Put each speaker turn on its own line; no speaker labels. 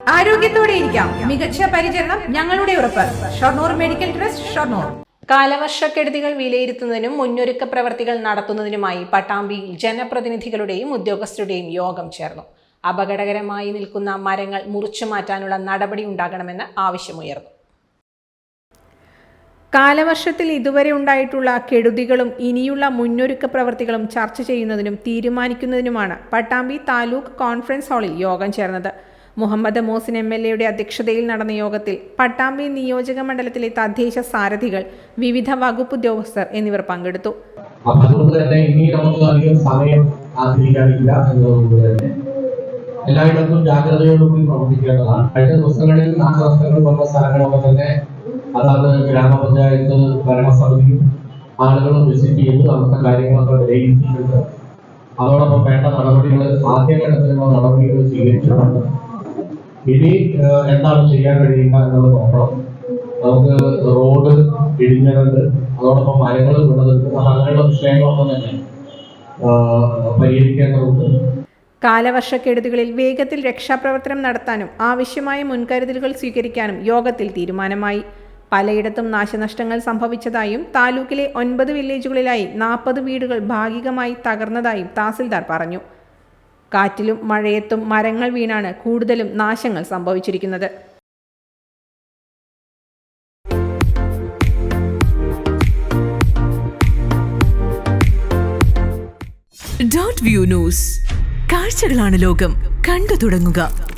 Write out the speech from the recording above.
ആരോഗ്യത്തോടെ ഇരിക്കാം. മികച്ച പരിചരണം ഞങ്ങളുടെ ഉറപ്പ്. Shoranur medical trust Shoranur.
കാലവർഷക്കെടുതികൾ വിലയിരുത്തുന്നതിനും മുന്നൊരുക്ക പ്രവർത്തികൾ നടത്തുന്നതിനുമായി പട്ടാമ്പിയിൽ ജനപ്രതിനിധികളുടെയും ഉദ്യോഗസ്ഥരുടെയും യോഗം ചേർന്നു. അപകടകരമായി നിൽക്കുന്ന മരങ്ങൾ മുറിച്ചു മാറ്റാനുള്ള നടപടി ഉണ്ടാകണമെന്ന് ആവശ്യമുയർന്നു. കാലവർഷത്തിൽ ഇതുവരെ ഉണ്ടായിട്ടുള്ള കെടുതികളും ഇനിയുള്ള മുന്നൊരുക്ക പ്രവർത്തികളും ചർച്ച ചെയ്യുന്നതിനും തീരുമാനിക്കുന്നതിനുമാണ് പട്ടാമ്പി താലൂക്ക് കോൺഫറൻസ് ഹാളിൽ യോഗം ചേർന്നത്. മുഹമ്മദ് മോസിൻ എം എൽ എയുടെ അധ്യക്ഷതയിൽ നടന്ന യോഗത്തിൽ പട്ടാമ്പി നിയോജക മണ്ഡലത്തിലെ തദ്ദേശ സാരഥികൾ വിവിധ വകുപ്പ് ഉദ്യോഗസ്ഥർ എന്നിവർ പങ്കെടുത്തു.
അതുകൊണ്ട് തന്നെ ഇനി നമുക്ക് അധികം സമയം കാത്തിരിക്കാനില്ല എന്നതുകൊണ്ട് തന്നെ എല്ലായിടത്തും ജാഗ്രതയോടുകൂടി പ്രവർത്തിക്കേണ്ടതാണ്. കഴിഞ്ഞ ദിവസങ്ങളിൽ നാശനഷ്ടങ്ങൾ വന്ന സ്ഥലങ്ങളൊക്കെ തന്നെ അതാത് ഗ്രാമപഞ്ചായത്ത് ഭരണസമിതിയും ആളുകളും വിസിറ്റ് ചെയ്ത് അവിടുത്തെ കാര്യങ്ങളൊക്കെ വിലയിരുത്തിയിട്ടുണ്ട്. അതോടൊപ്പം വേണ്ട നടപടികൾ ആദ്യഘട്ടത്തിലുള്ള നടപടികൾ സ്വീകരിച്ചിട്ടുണ്ട്. ഇനി എന്താണ് ചെയ്യാൻ കഴിയുക എന്നുള്ളത് നോക്കണം. നമുക്ക് റോഡ് ഇടിഞ്ഞതുണ്ട് അതോടൊപ്പം മരങ്ങൾ അപ്പൊ അങ്ങനെയുള്ള വിഷയങ്ങളൊക്കെ തന്നെ പരിഹരിക്കേണ്ടതുണ്ട്.
കാലവർഷക്കെടുതികളിൽ വേഗത്തിൽ രക്ഷാപ്രവർത്തനം നടത്താനും ആവശ്യമായ മുൻകരുതലുകൾ സ്വീകരിക്കാനും യോഗത്തിൽ തീരുമാനമായി. പലയിടത്തും നാശനഷ്ടങ്ങൾ സംഭവിച്ചതായും താലൂക്കിലെ ഒൻപത് വില്ലേജുകളിലായി നാൽപ്പത് വീടുകൾ ഭാഗികമായി തകർന്നതായും തഹസിൽദാർ പറഞ്ഞു. കാറ്റിലും മഴയത്തും മരങ്ങൾ വീണാണ് കൂടുതലും നാശങ്ങൾ സംഭവിച്ചിരിക്കുന്നത്.
Dot view news. കാഴ്ചകളാണ് ലോകം. കണ്ടു തുടങ്ങുക.